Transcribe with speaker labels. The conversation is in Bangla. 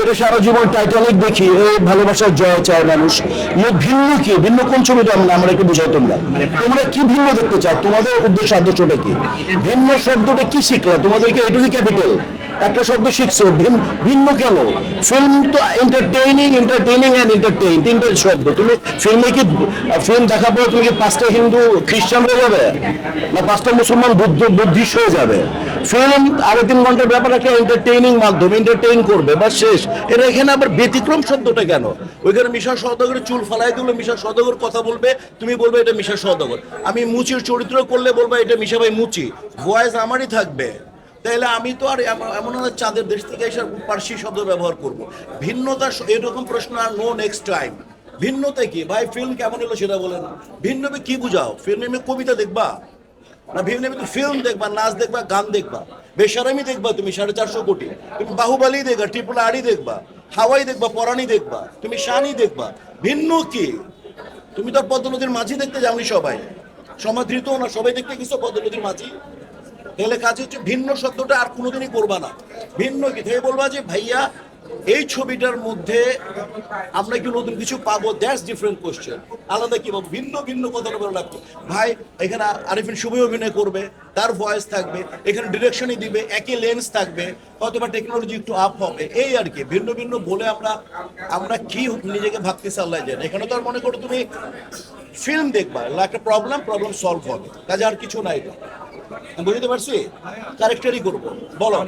Speaker 1: এটা সারা জীবন টাইটানিক দেখি, এ ভালোবাসার জয় চায় মানুষ। এ ভিন্ন কি? ভিন্ন কোন ছবিটা আমরা আমরা একটু বুঝাই তোমরা। তোমরা কি ভিন্ন দেখতে চাও? তোমাদের উদ্দেশ্য আদর্শটা কি? ভিন্ন শব্দটা কি শিখলা? তোমাদেরকে এটুকু ক্যাপিটাল একটা শব্দ শিখছো, ভিন্ন কেন? ফিল্ম তো এন্টারটেইনিং এন্টারটেইনিং অ্যান্ড এন্টারটেইন তিনটে শব্দ। তুমি ফিল্মে কি ফিল্ম দেখার পরে তুমি কি পাঁচটা হিন্দু, খ্রিস্টান হয়ে যাবে? না পাঁচটা মুসলমান বুদ্ধ, বুদ্ধিস্ট হয়ে যাবে? ফিল্ম আড়াই তিন ঘণ্টার ব্যাপার একটা এন্টারটেইনিং মাধ্যম এন্টারটেইন করবে বা শেষ। এটা এখানে আবার ব্যতিক্রম শব্দটা কেন? ওইখানে মিশা সদগর চুল ফালাই দিল মিশা সদগর কথা বলবে, তুমি বলবে এটা মিশা সদগর আমি মুচির চরিত্র করলে বলব এটা মিশা ভাই মুচি। ভয়েস আমারই থাকবে। তাহলে আমি তো আর এমন না চাঁদের দেশ থেকে এসে পার্সি শব্দ ব্যবহার করব। ভিন্নতা এরকম প্রশ্ন আর নো নেক্সট টাইম ভিন্নতা কি? ভাই ফিল্ম কেমন হলো সেটা বলেন। ভিন্ন কি বুঝাও? ফিল্মে কবিতা দেখবা? না ভিন্ন তুমি ফিল্ম দেখবা, নাচ দেখবা, গান দেখবা। বেসারামি দেখবা তুমি, সাড়ে চারশো কোটি। তুমি বাহুবালি দেখবা ট্রিপল আড়ি দেখবা। হাওয়াই দেখবা পরানি দেখবা। তুমি শানি দেখবা। ভিন্ন কি? তুমি তো পদ্মনদীর মাঝি দেখতে যাওনি সবাই। সমাদৃত না, সবাই দেখতে গেছো পদ্মনদীর মাঝি? তাহলে কাজ হচ্ছে ভিন্ন শব্দটা আর কোনোদিনই করবা না। ভিন্ন কি থেকে বলবা যে, ভাইয়া এই ছবিটার মধ্যে আমরা কি নতুন কিছু পাবো দ্যাটস ডিফারেন্ট কোশ্চেন আলাদা কি পাবো? ভিন্ন ভিন্ন কথা বলে লাগতো ভাই, এখানে আরিফিন শুভই অভিনয় করবে, তার ভয়েস থাকবে, এখানে ডিরেকশনই দিবে, একই লেন্স থাকবে হয়তো বা টেকনোলজি একটু আপ হবে, এই আর কি। ভিন্ন ভিন্ন বলে আমরা আমরা কি নিজেকে ভাবতেছি আল্লাহ জানে। এখানে তো আর মনে করো তুমি ফিল্ম দেখবা একটা প্রবলেম প্রবলেম সলভ হবে। কাজে আর কিছু নাই বুঝতে পারছি? কারেক্টারই করব। বলো।